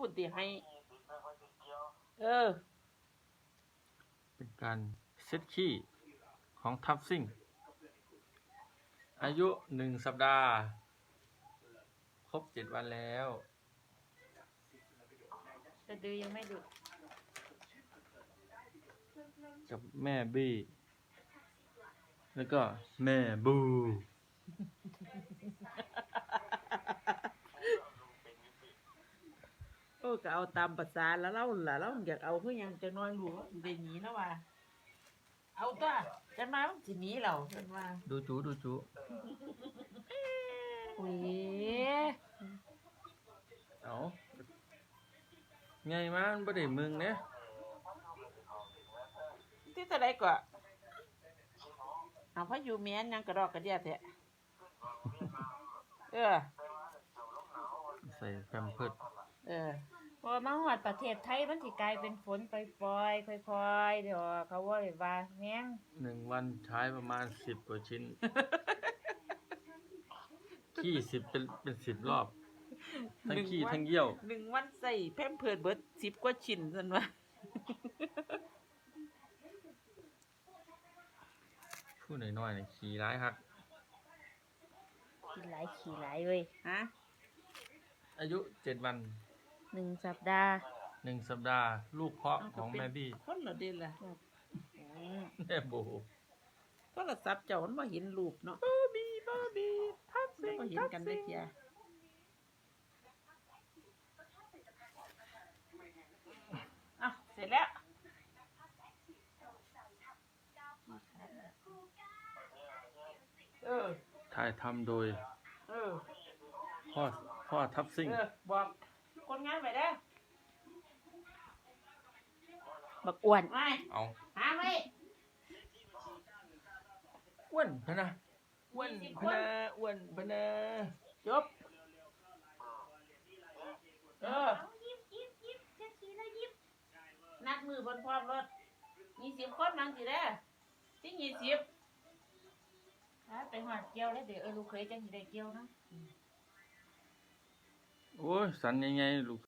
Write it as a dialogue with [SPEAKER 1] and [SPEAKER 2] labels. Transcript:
[SPEAKER 1] ปุ่นติให้ เออ
[SPEAKER 2] เป็นการเซตขี้ของทับซิ่ง อายุหนึ่งสัปดาห์ ครบเจ็ดวันแล้ว
[SPEAKER 3] จะดูยังไม่ดุ
[SPEAKER 2] กับแม่บี้ แล้วก็แม่บู
[SPEAKER 1] โอ้ก็เอาตามภาษาแล้วเราล่ะเราอยากเอาคือหยังจะน้อยรู้ว่าสิได้หนีนะว่า เอาตัวจันมามันสิหนีเราจันว่า
[SPEAKER 2] ดูจูดูจู
[SPEAKER 3] อุ้ย
[SPEAKER 2] เอาไงมามันบ่ได้มึงเนี่ย
[SPEAKER 1] ที่ตะไดก็เอาพายุแม่นหยังกระดอกกระเดียแท้เออ
[SPEAKER 2] ใส่แพมเพิร์ด
[SPEAKER 1] เออ
[SPEAKER 3] พอมาหอดประเทศไทยมันสิกลายเป็นฝนปล่อยๆค่อยๆเดี๋ยวเขาว่าเลยว่าแม่ง
[SPEAKER 2] หนึ่งวันใช้ประมาณสิบกว่าชิ้น ขี้สิบเป็นเป็นสิบรอบ ทั้งขี้ทั้งเยี่ยว
[SPEAKER 1] หนึ่งวันใส่แพมเพิร์ดเบิดสิบกว่าชิ้นซั่นว่า
[SPEAKER 2] ผู้น้อยๆเนี่ยขี้ร้ายครับ
[SPEAKER 3] กินหลายขี่หลายเว้ย
[SPEAKER 1] ฮะ
[SPEAKER 2] อายุเจ็ดวัน
[SPEAKER 3] หนึ่งสัปดาห์
[SPEAKER 2] หนึ่งสัปดาห์ ลูกเพาะของแม่บี้
[SPEAKER 1] คนละเด่นล่ะ
[SPEAKER 3] อืม
[SPEAKER 2] แม่โบ
[SPEAKER 1] โทรศัพท์เจ้ามันบ่เห็นรูปเนาะ
[SPEAKER 2] บี้บ้าบี้ทับ
[SPEAKER 1] แล้วบ่เห็นกันได้เทียอะเสร็จแล้ว เออ
[SPEAKER 2] ถ่ายทำโดย
[SPEAKER 1] เออ
[SPEAKER 2] พ่อพ่อทับซิ่ง
[SPEAKER 1] เออ บอก คนงานไปได้อ
[SPEAKER 3] บักอ้วน
[SPEAKER 1] ไม่
[SPEAKER 2] เอา
[SPEAKER 1] หาไว้
[SPEAKER 2] อ้วนพะนะอ้วนพะนะอ้วนพะนะ
[SPEAKER 1] จบเออ
[SPEAKER 3] ยิ้มยิ้มยิ้มจะขี่แล้วยิ้ม
[SPEAKER 1] นักมือบนพร้อมรถมีสิบคนนังสิได้อที่ยี่สิบ
[SPEAKER 3] ไปหอดเกี่ยวแล้วเดี๋ยวเออลูกเคยจังสิได้เกี่ยวนะ
[SPEAKER 2] โอ้ยสันยังไงลูก